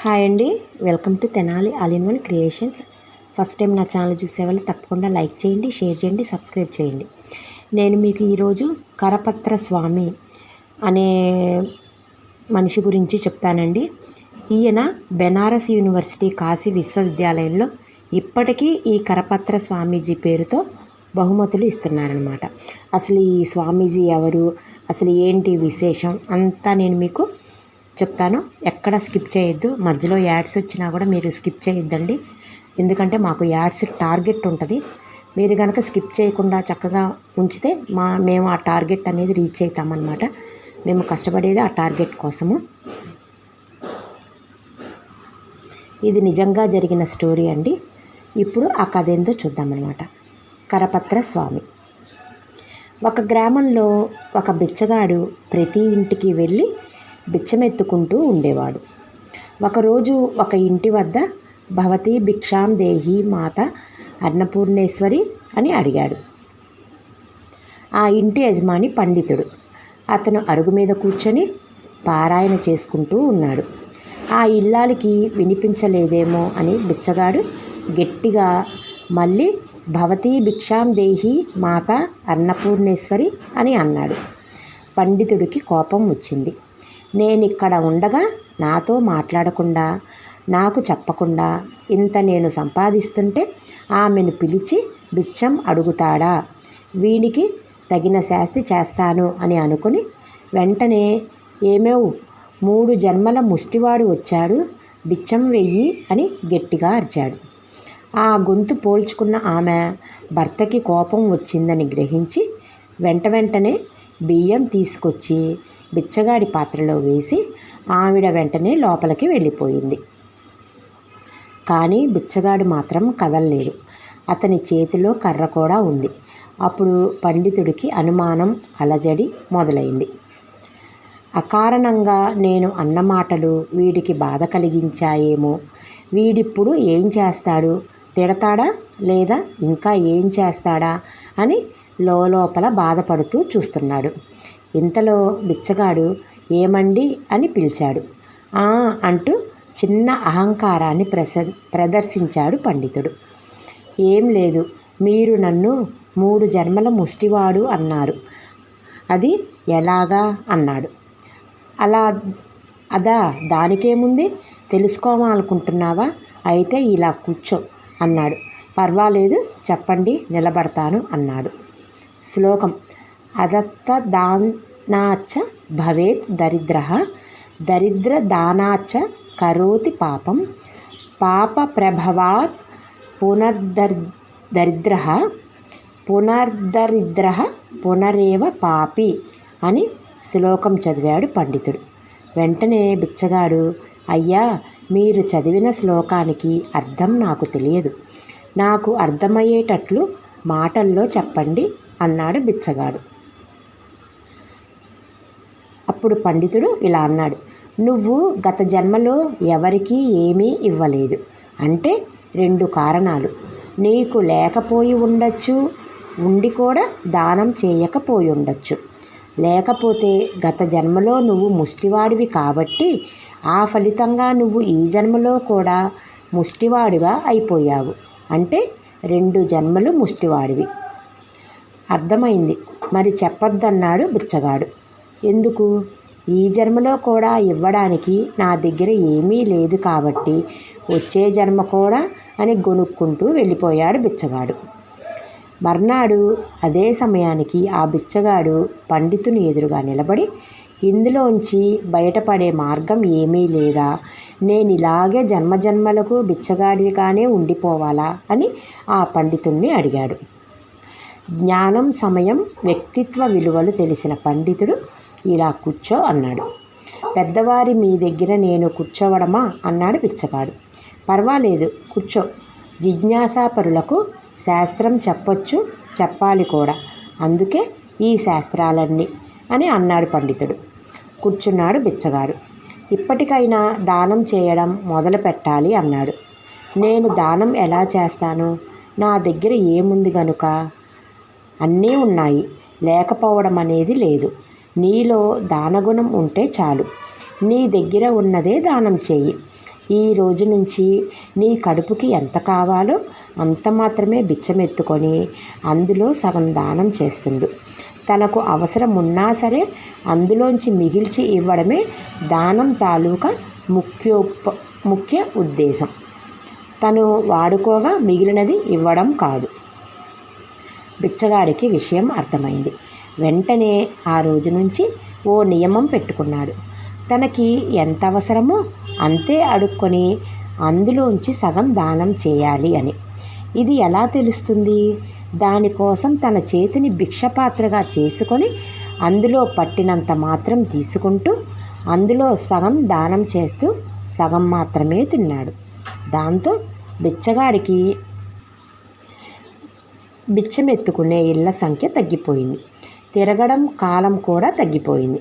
Hi అండి. Welcome to Tenali all in one creations. First time నా channel చూసే వాళ్ళు తప్పకుండా లైక్ చేయండి షేర్ చేయండి సబ్స్క్రైబ్ చేయండి. నేను మీకు ఈరోజు కరపత్ర స్వామి అనే మనిషి గురించి చెప్తానండి. ఈయన బెనారస్ యూనివర్సిటీ కాశీ విశ్వవిద్యాలయంలో ఇప్పటికీ ఈ కరపత్ర స్వామీజీ పేరుతో బహుమతులు ఇస్తున్నారనమాట అసలు ఈ స్వామీజీ ఎవరు? అసలు ఏంటి విశేషం? అంతా నేను మీకు చెప్తాను. ఎక్కడ స్కిప్ చేయొద్దు. మధ్యలో యాడ్స్ వచ్చినా కూడా మీరు స్కిప్ చేయొద్దండి. ఎందుకంటే మాకు యాడ్స్ టార్గెట్ ఉంటుంది. మీరు కనుక స్కిప్ చేయకుండా చక్కగా ఉంచితే మా మేము ఆ టార్గెట్ అనేది రీచ్ అవుతామన్నమాట మేము కష్టపడేది ఆ టార్గెట్ కోసము. ఇది నిజంగా జరిగిన స్టోరీ అండి. ఇప్పుడు ఆ కథ ఏందో చూద్దామన్నమాట. కరపత్ర స్వామి. ఒక గ్రామంలో ఒక బిచ్చగాడు ప్రతి ఇంటికి వెళ్ళి బిచ్చమెత్తుకుంటూ ఉండేవాడు. ఒకరోజు ఒక ఇంటి వద్ద భవతి భిక్షాం దేహి మాత అన్నపూర్ణేశ్వరి అని అడిగాడు. ఆ ఇంటి యజమాని పండితుడు. అతను అరుగు మీద కూర్చొని పారాయణ చేసుకుంటూ ఉన్నాడు. ఆ ఇల్లాలికి వినిపించలేదేమో అని బిచ్చగాడు గట్టిగా మళ్ళీ భవతి భిక్షాం దేహి మాత అన్నపూర్ణేశ్వరి అని అన్నాడు. పండితుడికి కోపం వచ్చింది. నేనిక్కడ ఉండగా నాతో మాట్లాడకుండా నాకు చెప్పకుండా ఇంత నేను సంపాదిస్తుంటే ఆమెను పిలిచి బిచ్చం అడుగుతాడా? వీడికి తగిన శాస్తి చేస్తాను అని అనుకుని వెంటనే ఏమేవ్? మూడు జన్మల ముష్టివాడు వచ్చాడు బిచ్చం వెయ్యి అని గట్టిగా అరిచాడు. ఆ గొంతు పోల్చుకున్న ఆమె భర్తకి కోపం వచ్చిందని గ్రహించి వెంట వెంటనే బియ్యం తీసుకొచ్చి బిచ్చగాడి పాత్రలో వేసి ఆవిడ వెంటనే లోపలికి వెళ్ళిపోయింది. కానీ బిచ్చగాడు మాత్రం కదలలేదు. అతని చేతిలో కర్ర కూడా ఉంది. అప్పుడు పండితుడికి అనుమానం అలజడి మొదలైంది. అకారణంగా నేను అన్న మాటలు వీడికి బాధ కలిగించాయేమో? వీడిప్పుడు ఏం చేస్తాడు? తిడతాడా లేదా ఇంకా ఏం చేస్తాడా అని లోపల బాధపడుతూ చూస్తున్నాడు. ఇంతలో బిచ్చగాడు ఏమండి? అని పిలిచాడు. ఆ అంటూ చిన్న అహంకారాన్ని ప్రస ప్రదర్శించాడు పండితుడు. ఏం లేదు మీరు నన్ను మూడు జన్మల ముష్టివాడు అన్నారు. అది ఎలాగా అన్నాడు. అలా అదా దానికేముంది? తెలుసుకోవాలనుకుంటున్నావా అయితే ఇలా కూర్చో అన్నాడు. పర్వాలేదు చెప్పండి నిలబడతాను అన్నాడు. శ్లోకం. అదత్త దాన్ దానాచ భవేత్ దరిద్ర దరిద్ర దానాచ కరోతి పాపం పాప ప్రభవాత్ పునర్దర్ దరిద్ర పునర్దరిద్ర పునరేవ పాపి అని శ్లోకం చదివాడు పండితుడు. వెంటనే బిచ్చగాడు అయ్యా మీరు చదివిన శ్లోకానికి అర్థం నాకు తెలియదు. నాకు అర్థమయ్యేటట్లు మాటల్లో చెప్పండి అన్నాడు బిచ్చగాడు. అప్పుడు పండితుడు ఇలా అన్నాడు నువ్వు గత జన్మలో ఎవరికీ ఏమీ ఇవ్వలేదు. అంటే రెండు కారణాలు. నీకు లేకపోయి ఉండొచ్చు ఉండి కూడా దానం చేయకపోయి ఉండొచ్చు. లేకపోతే గత జన్మలో నువ్వు ముష్టివాడివి కాబట్టి ఆ ఫలితంగా నువ్వు ఈ జన్మలో కూడా ముష్టివాడిగా అయిపోయావు. అంటే రెండు జన్మలు ముష్టివాడివి. అర్థమైంది. మరి చెప్పొద్దన్నాడు బిచ్చగాడు. ఎందుకు? ఈ జన్మలో కూడా ఇవ్వడానికి నా దగ్గర ఏమీ లేదు కాబట్టి వచ్చే జన్మ కూడా అని గొనుక్కుంటూ వెళ్ళిపోయాడు బిచ్చగాడు. మర్నాడు అదే సమయానికి ఆ బిచ్చగాడు పండితుని ఎదురుగా నిలబడి ఇందులోంచి బయటపడే మార్గం ఏమీ లేదా? నేను ఇలాగే జన్మజన్మలకు బిచ్చగాడిగానే ఉండిపోవాలా? అని ఆ పండితుణ్ణి అడిగాడు. జ్ఞానం సమయం వ్యక్తిత్వ విలువలు తెలిసిన పండితుడు ఇలా కూర్చో అన్నాడు. పెద్దవారి మీ దగ్గర నేను కూర్చోవడమా అన్నాడు బిచ్చగాడు పర్వాలేదు కూర్చో. జిజ్ఞాసాపరులకు శాస్త్రం చెప్పొచ్చు చెప్పాలి కూడా. అందుకే ఈ శాస్త్రాలన్నీ అని అన్నాడు పండితుడు. కూర్చున్నాడు బిచ్చగాడు. ఇప్పటికైనా దానం చేయడం మొదలు పెట్టాలి అన్నాడు. నేను దానం ఎలా చేస్తాను? నా దగ్గర ఏముంది గనుక? అన్నీ ఉన్నాయి. లేకపోవడం అనేది లేదు. నీలో దానగుణం ఉంటే చాలు. నీ దగ్గర ఉన్నదే దానం చేయి. ఈ రోజు నుంచి నీ కడుపుకి ఎంత కావాలో అంత మాత్రమే బిచ్చమెత్తుకొని అందులో సగం దానం చేస్తుండు. తనకు అవసరం ఉన్నా సరే అందులోంచి మిగిల్చి ఇవ్వడమే దానం తాలూకా ముఖ్యోప ముఖ్య ఉద్దేశం. తను వాడుకోగా మిగిలినది ఇవ్వడం కాదు. బిచ్చగాడికి విషయం అర్థమైంది. వెంటనే ఆ రోజు నుంచి ఓ నియమం పెట్టుకున్నాడు. తనకి ఎంత అవసరమో అంతే అడుక్కొని అందులోంచి సగం దానం చేయాలి అని. ఇది ఎలా తెలుస్తుంది? దానికోసం తన చేతిని భిక్షపాత్రగా చేసుకొని అందులో పట్టినంత మాత్రం తీసుకుంటూ అందులో సగం దానం చేస్తూ సగం మాత్రమే తిన్నాడు. దాంతో బిచ్చగాడికి బిచ్చమెత్తుకునే ఇళ్ళ సంఖ్య తగ్గిపోయింది. తిరగడం కాలం కూడా తగ్గిపోయింది.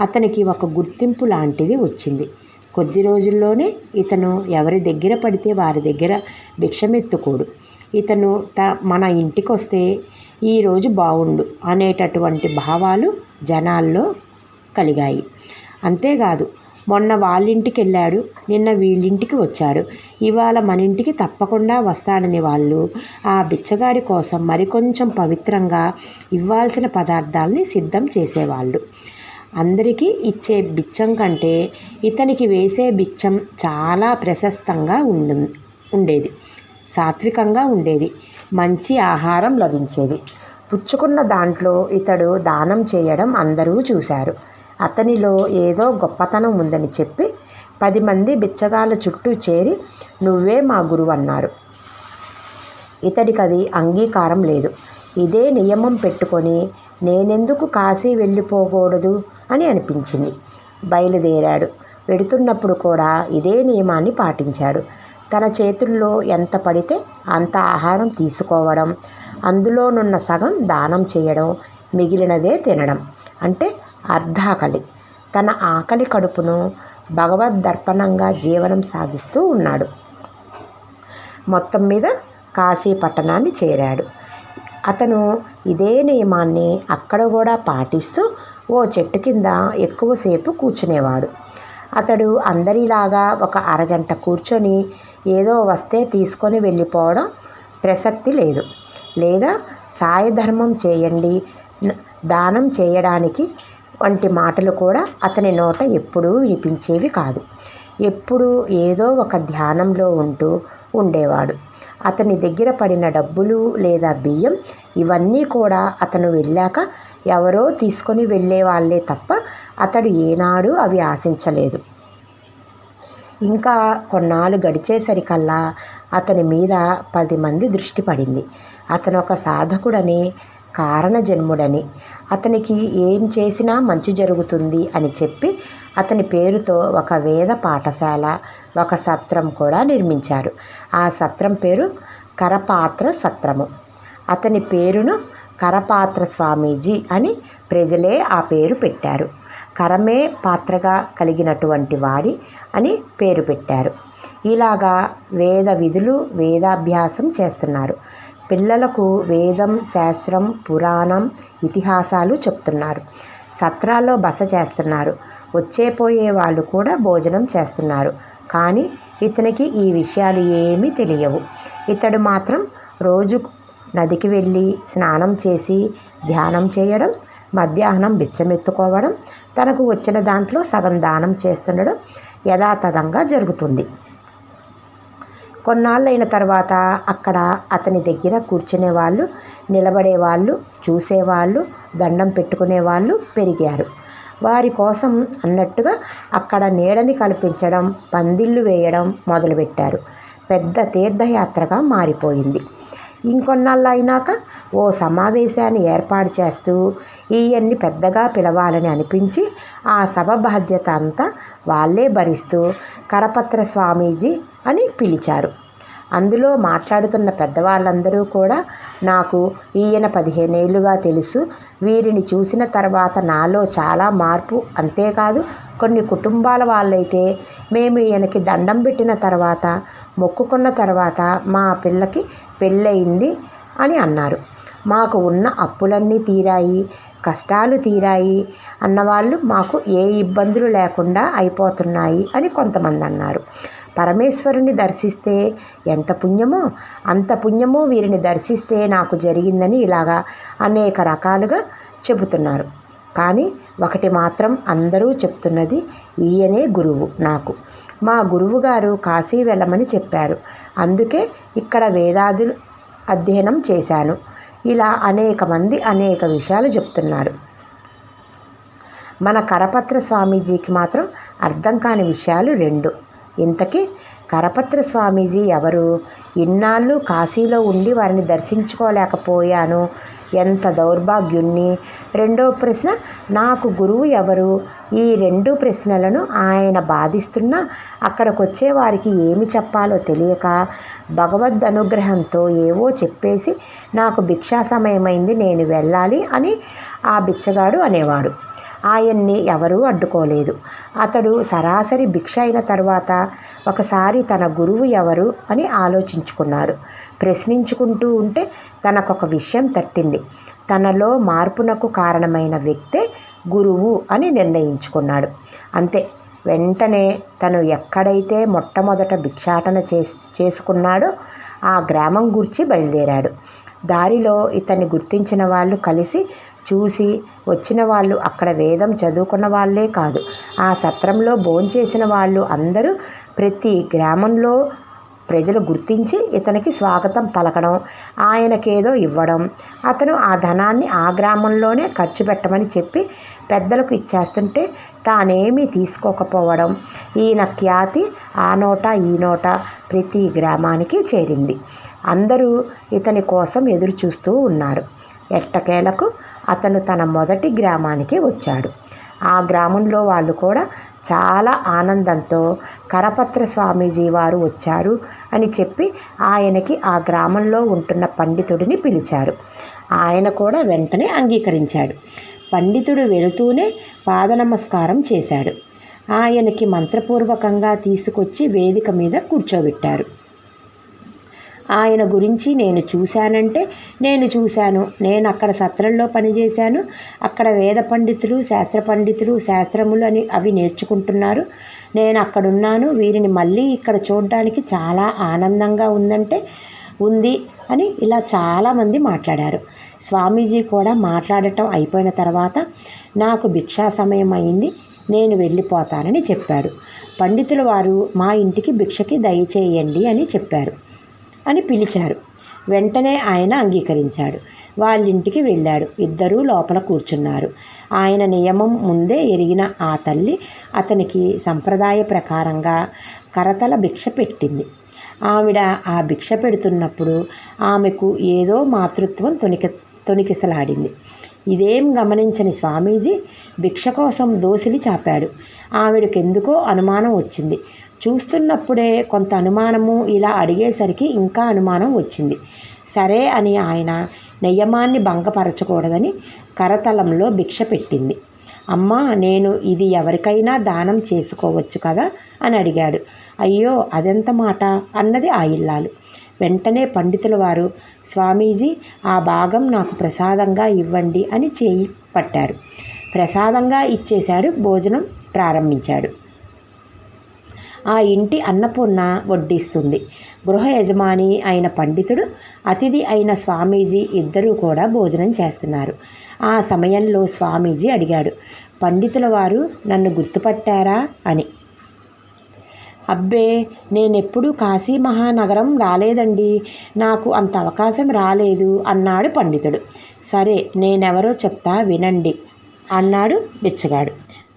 అతనికి ఒక గుర్తింపు లాంటిది వచ్చింది. కొద్ది రోజుల్లోనే ఇతను ఎవరి దగ్గర పడితే వారి దగ్గర భిక్షమెత్తుకోడు. ఇతను త మన ఇంటికి వస్తే ఈరోజు బాగుండు అనేటటువంటి భావాలు జనాల్లో కలిగాయి. అంతేకాదు మొన్న వాళ్ళింటికి వెళ్ళాడు నిన్న వీళ్ళింటికి వచ్చాడు. ఇవాళ మన ఇంటికి తప్పకుండా వస్తాడని వాళ్ళు. ఆ బిచ్చగాడి కోసం మరికొంచెం పవిత్రంగా ఇవ్వాల్సిన పదార్థాలని సిద్ధం చేసేవాళ్ళు. అందరికీ ఇచ్చే బిచ్చం కంటే ఇతనికి వేసే బిచ్చం చాలా ప్రశస్తంగా ఉండు ఉండేది. సాత్వికంగా ఉండేది. మంచి ఆహారం లభించేది. పుచ్చుకున్న దాంట్లో ఇతడు దానం చేయడం అందరూ చూశారు. అతనిలో ఏదో గొప్పతనం ఉందని చెప్పి పది మంది బిచ్చగాళ్ళ చుట్టూ చేరి నువ్వే మా గురువు అన్నారు. ఇతడికి అది అంగీకారం లేదు. ఇదే నియమం పెట్టుకొని నేనెందుకు కాశీ వెళ్ళిపోకూడదు అని అనిపించింది. బయలుదేరాడు. వెడుతున్నప్పుడు కూడా ఇదే నియమాన్ని పాటించాడు. తన చేతుల్లో ఎంత పడితే అంత ఆహారం తీసుకోవడం అందులోనున్న సగం దానం చేయడం మిగిలినదే తినడం. అంటే అర్ధాకలి. తన ఆకలి కడుపును భగవద్దర్పణంగా జీవనం సాగిస్తూ ఉన్నాడు. మొత్తం మీద కాశీ పట్టణాన్ని చేరాడు. అతను ఇదే నియమాన్ని అక్కడ కూడా పాటిస్తూ ఓ చెట్టు కింద ఎక్కువసేపు కూర్చునేవాడు. అతడు అందరిలాగా ఒక అరగంట కూర్చొని ఏదో వస్తే తీసుకొని వెళ్ళిపోవడం ప్రసక్తి లేదు. లేదా సాయధర్మం చేయండి దానం చేయడానికి వంటి మాటలు కూడా అతని నోట ఎప్పుడూ వినిపించేవి కాదు. ఎప్పుడూ ఏదో ఒక ధ్యానంలో ఉంటూ ఉండేవాడు. అతని దగ్గర పడిన డబ్బులు లేదా బియ్యం ఇవన్నీ కూడా అతను వెళ్ళాక ఎవరో తీసుకొని వెళ్ళే వాళ్ళే తప్ప అతడు ఏనాడు అవి ఆశించలేదు. ఇంకా కొన్నాళ్ళు గడిచేసరికల్లా అతని మీద పది మంది దృష్టి పడింది. అతను ఒక సాధకుడని కారణజన్ముడని. అతనికి ఏం చేసినా మంచి జరుగుతుంది అని చెప్పి అతని పేరుతో ఒక వేద పాఠశాల ఒక సత్రం కూడా నిర్మించారు. ఆ సత్రం పేరు కరపాత్ర సత్రము. అతని పేరును కరపాత్ర స్వామీజీ అని ప్రజలే ఆ పేరు పెట్టారు. కరమే పాత్రగా కలిగినటువంటి వాడి అని పేరు పెట్టారు. ఇలాగా వేద విధులు వేదాభ్యాసం చేస్తున్నారు. పిల్లలకు వేదం శాస్త్రం పురాణం ఇతిహాసాలు చెప్తున్నారు. సత్రాల్లో బస చేస్తున్నారు. వచ్చే పోయే వాళ్ళు కూడా భోజనం చేస్తున్నారు. కానీ ఇతనికి ఈ విషయాలు ఏమీ తెలియవు. ఇతడు మాత్రం రోజు నదికి వెళ్ళి స్నానం చేసి ధ్యానం చేయడం మధ్యాహ్నం బిచ్చమెత్తుకోవడం తనకు వచ్చిన దాంట్లో సగం దానం చేస్తుండడం యథాతథంగా జరుగుతుంది. కొన్నాళ్ళైన తర్వాత అక్కడ అతని దగ్గర కూర్చునే వాళ్ళు నిలబడే వాళ్ళు చూసేవాళ్ళు దండం పెట్టుకునే వాళ్ళు పెరిగారు. వారి కోసం అన్నట్టుగా అక్కడ నీడని కల్పించడం పందిళ్ళు వేయడం మొదలుపెట్టారు. పెద్ద తీర్థయాత్రగా మారిపోయింది. ఇంకొన్నాళ్ళు అయినాక ఓ సమావేశాన్ని ఏర్పాటు చేస్తూ ఈయన్ని పెద్దగా పిలవాలని అనిపించి ఆ సభ బాధ్యత అంతా వాళ్ళే భరిస్తూ కరపత్ర స్వామీజీ అని పిలిచారు. అందులో మాట్లాడుతున్న పెద్దవాళ్ళందరూ కూడా నాకు ఈయన పదిహేనేళ్ళుగా తెలుసు. వీరిని చూసిన తర్వాత నాలో చాలా మార్పు. అంతేకాదు కొన్ని కుటుంబాల వాళ్ళైతే మేము ఈయనకి దండం పెట్టిన తర్వాత మొక్కుకున్న తర్వాత మా పిల్లకి పెళ్ళయింది అని అన్నారు. మాకు ఉన్న అప్పులన్నీ తీరాయి కష్టాలు తీరాయి అన్నవాళ్ళు మాకు ఏ ఇబ్బందులు లేకుండా అయిపోతున్నాయి అని కొంతమంది అన్నారు. పరమేశ్వరుని దర్శిస్తే ఎంత పుణ్యమో అంత పుణ్యమో వీరిని దర్శిస్తే నాకు జరిగిందని ఇలాగా అనేక రకాలుగా చెబుతున్నారు. కానీ ఒకటి మాత్రం అందరూ చెప్తున్నది ఈయనే గురువు నాకు. మా గురువుగారు కాశీ వెళ్ళమని చెప్పారు. అందుకే ఇక్కడ వేదాదులు అధ్యయనం చేశాను. ఇలా అనేక మంది అనేక విషయాలు చెప్తున్నారు. మన కరపత్ర స్వామీజీకి మాత్రం అర్థం కాని విషయాలు రెండు. ఇంతకీ కరపత్ర స్వామీజీ ఎవరు? ఇన్నాళ్ళు కాశీలో ఉండి వారిని దర్శించుకోలేకపోయాను. ఎంత దౌర్భాగ్యుణ్ణి. రెండో ప్రశ్న నాకు గురువు ఎవరు? ఈ రెండు ప్రశ్నలను ఆయన బాధిస్తున్నా అక్కడికి వచ్చే వారికి ఏమి చెప్పాలో తెలియక భగవద్ అనుగ్రహంతో ఏవో చెప్పేసి నాకు భిక్షా సమయమైంది నేను వెళ్ళాలి అని ఆ బిచ్చగాడు అనేవాడు. ఆయన్ని ఎవరూ అడ్డుకోలేదు. అతడు సరాసరి భిక్ష అయిన తర్వాత ఒకసారి తన గురువు ఎవరు అని ఆలోచించుకున్నాడు. ప్రశ్నించుకుంటూ ఉంటే తనకొక విషయం తట్టింది. తనలో మార్పునకు కారణమైన వ్యక్తే గురువు అని నిర్ణయించుకున్నాడు. అంతే. వెంటనే తను ఎక్కడైతే మొట్టమొదట భిక్షాటన చే చేసుకున్నాడో ఆ గ్రామం గురించి బయలుదేరాడు. దారిలో ఇతన్ని గుర్తించిన వాళ్ళు కలిసి చూసి వచ్చిన వాళ్ళు అక్కడ వేదం చదువుకున్న వాళ్ళే కాదు. ఆ సత్రంలో భోంచేసిన వాళ్ళు అందరూ ప్రతి గ్రామంలో ప్రజలు గుర్తించి ఇతనికి స్వాగతం పలకడం ఆయనకేదో ఇవ్వడం అతను ఆ ధనాన్ని ఆ గ్రామంలోనే ఖర్చు పెట్టమని చెప్పి పెద్దలకు ఇచ్చేస్తుంటే తానేమీ తీసుకోకపోవడం. ఈయన ఖ్యాతి ఆ నోట ఈ నోట ప్రతి గ్రామానికి చేరింది. అందరూ ఇతని కోసం ఎదురు చూస్తూ ఉన్నారు. ఎట్టకేలకు అతను తన మొదటి గ్రామానికి వచ్చాడు. ఆ గ్రామంలో వాళ్ళు కూడా చాలా ఆనందంతో కరపత్ర స్వామీజీ వారు వచ్చారు అని చెప్పి ఆయనకి ఆ గ్రామంలో ఉంటున్న పండితుడిని పిలిచారు. ఆయన కూడా వెంటనే అంగీకరించాడు. పండితుడు వెళుతూనే పాద నమస్కారం చేశాడు. ఆయనకి మంత్రపూర్వకంగా తీసుకొచ్చి వేదిక మీద కూర్చోబెట్టారు. ఆయన గురించి నేను చూశానంటే నేను చూశాను. నేను అక్కడ సత్రంలో పనిచేశాను. అక్కడ వేద పండితులు శాస్త్ర పండితులు శాస్త్రములు అని అవి నేర్చుకుంటున్నారు. నేను అక్కడున్నాను. వీరిని మళ్ళీ ఇక్కడ చూడడానికి చాలా ఆనందంగా ఉందంటే ఉంది అని ఇలా చాలామంది మాట్లాడారు. స్వామీజీ కూడా మాట్లాడటం అయిపోయిన తర్వాత నాకు భిక్షా సమయం అయింది. నేను వెళ్ళిపోతానని చెప్పాడు. పండితుల వారు మా ఇంటికి భిక్షకి దయచేయండి అని చెప్పారు. అని పిలిచారు. వెంటనే ఆయన అంగీకరించాడు. వాళ్ళింటికి వెళ్ళాడు. ఇద్దరూ లోపల కూర్చున్నారు. ఆయన నియమం ముందే ఎరిగిన ఆ తల్లి అతనికి సంప్రదాయ ప్రకారంగా కరతల భిక్ష పెట్టింది. ఆవిడ ఆ భిక్ష పెడుతున్నప్పుడు ఆమెకు ఏదో మాతృత్వం తొనిక తొనికిసలాడింది. ఇదేం గమనించని స్వామీజీ భిక్ష కోసం దోసిలి చాపాడు. ఆవిడకెందుకో అనుమానం వచ్చింది. చూస్తున్నప్పుడే కొంత అనుమానము ఇలా అడిగేసరికి ఇంకా అనుమానం వచ్చింది. సరే అని ఆయన నియమాన్ని భంగపరచకూడదని కరతలంలో భిక్ష పెట్టింది. అమ్మా నేను ఇది ఎవరికైనా దానం చేసుకోవచ్చు కదా? అని అడిగాడు. అయ్యో అదెంత మాట? అన్నది ఆ ఇల్లాలు. వెంటనే పండితుల వారు స్వామీజీ ఆ భాగం నాకు ప్రసాదంగా ఇవ్వండి అని చేయి పట్టారు. ప్రసాదంగా ఇచ్చేశాడు భోజనం ప్రారంభించాడు. ఆ ఇంటి అన్నపూర్ణ వడ్డిస్తుంది. గృహ యజమాని అయిన పండితుడు అతిథి అయిన స్వామీజీ ఇద్దరూ కూడా భోజనం చేస్తున్నారు. ఆ సమయంలో స్వామీజీ అడిగాడు పండితుల వారు నన్ను గుర్తుపట్టారా? అని. అబ్బే నేనెప్పుడు కాశీ మహానగరం రాలేదండి. నాకు అంత అవకాశం రాలేదు అన్నాడు పండితుడు. సరే నేనెవరో చెప్తా వినండి అన్నాడు బిచ్చగాడు.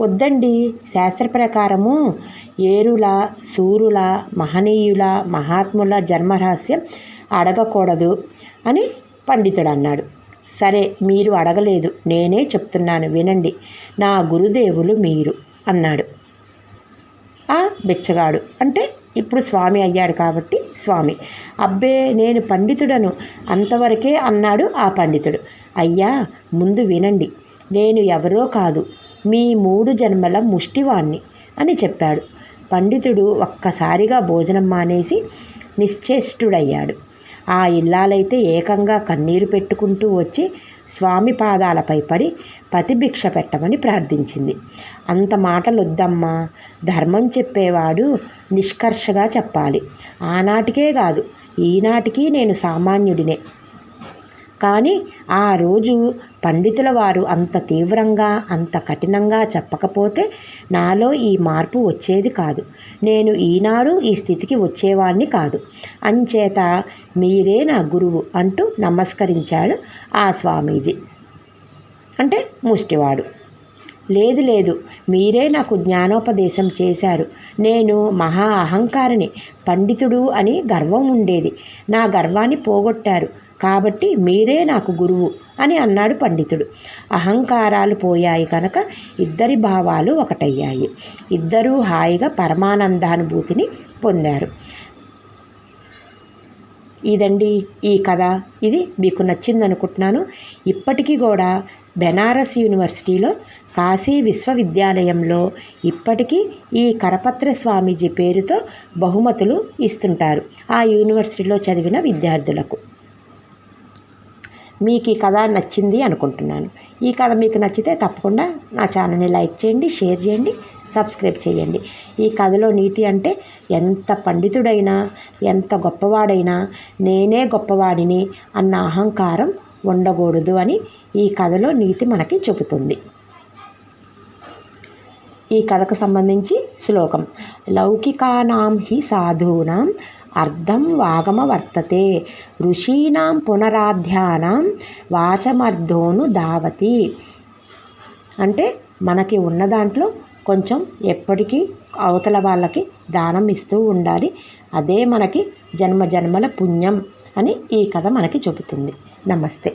వద్దండి శాస్త్ర ప్రకారము ఏరుల సూరుల మహనీయుల మహాత్ముల జన్మరహస్యం అడగకూడదు అని పండితుడు అన్నాడు. సరే మీరు అడగలేదు నేనే చెప్తున్నాను వినండి. నా గురుదేవులు మీరు అన్నాడు. ఆ బిచ్చగాడు. అంటే ఇప్పుడు స్వామి అయ్యాడు కాబట్టి స్వామి. అబ్బే నేను పండితుడను. అంతవరకే అన్నాడు ఆ పండితుడు. అయ్యా ముందు వినండి. నేను ఎవరో కాదు. మీ మూడు జన్మల ముష్టివాణ్ణి అని చెప్పాడు. పండితుడు ఒక్కసారిగా భోజనం మానేసి నిశ్చేష్టుడయ్యాడు. ఆ ఇల్లాలైతే ఏకంగా కన్నీరు పెట్టుకుంటూ వచ్చి స్వామి పాదాలపై పడి పతిభిక్ష పెట్టమని ప్రార్థించింది. అంత మాటలొద్దమ్మా ధర్మం చెప్పేవాడు నిష్కర్షగా చెప్పాలి. ఆనాటికే కాదు ఈనాటికి నేను సామాన్యుడినే. కానీ ఆ రోజు పండితుల వారు అంత తీవ్రంగా అంత కఠినంగా చెప్పకపోతే నాలో ఈ మార్పు వచ్చేది కాదు. నేను ఈనాడు ఈ స్థితికి వచ్చేవాణ్ణి కాదు. అంచేత మీరే నా గురువు అంటూ నమస్కరించాడు ఆ స్వామీజీ. అంటే ముష్టివాడు. లేదు లేదు మీరే నాకు జ్ఞానోపదేశం చేశారు. నేను మహా అహంకారిని పండితుడు అని గర్వం ఉండేది. నా గర్వాన్ని పోగొట్టారు. కాబట్టి మీరే నాకు గురువు అని అన్నాడు పండితుడు. అహంకారాలు పోయాయి కనుక ఇద్దరి భావాలు ఒకటయ్యాయి. ఇద్దరూ హాయిగా పరమానందానుభూతిని పొందారు. ఇదండి ఈ కథ. ఇది మీకు నచ్చింది అనుకుంటున్నాను ఇప్పటికీ కూడా బెనారస్ యూనివర్సిటీలో కాశీ విశ్వవిద్యాలయంలో ఇప్పటికీ ఈ కరపత్ర స్వామీజీ పేరుతో బహుమతులు ఇస్తుంటారు ఆ యూనివర్సిటీలో చదివిన విద్యార్థులకు. మీకు ఈ కథ నచ్చింది అనుకుంటున్నాను. ఈ కథ మీకు నచ్చితే తప్పకుండా నా ఛానల్ని లైక్ చేయండి షేర్ చేయండి సబ్స్క్రైబ్ చేయండి. ఈ కథలో నీతి అంటే ఎంత పండితుడైనా ఎంత గొప్పవాడైనా నేనే గొప్పవాడిని అన్న అహంకారం ఉండకూడదు అని ఈ కథలో నీతి మనకి చెబుతుంది. ఈ కథకు సంబంధించి శ్లోకం. లౌకికానాం హి సాధూనాం అర్థం వాగమ వర్తతే ఋషీణాం పునరాధ్యానం వాచమర్థోను దావతి అంటే మనకి ఉన్న దాంట్లో కొంచెం ఎప్పటికీ అవతల వాళ్ళకి దానం ఇస్తూ ఉండాలి. అదే మనకి జన్మ జన్మల పుణ్యం అని ఈ కథ మనకి చెబుతుంది. నమస్తే.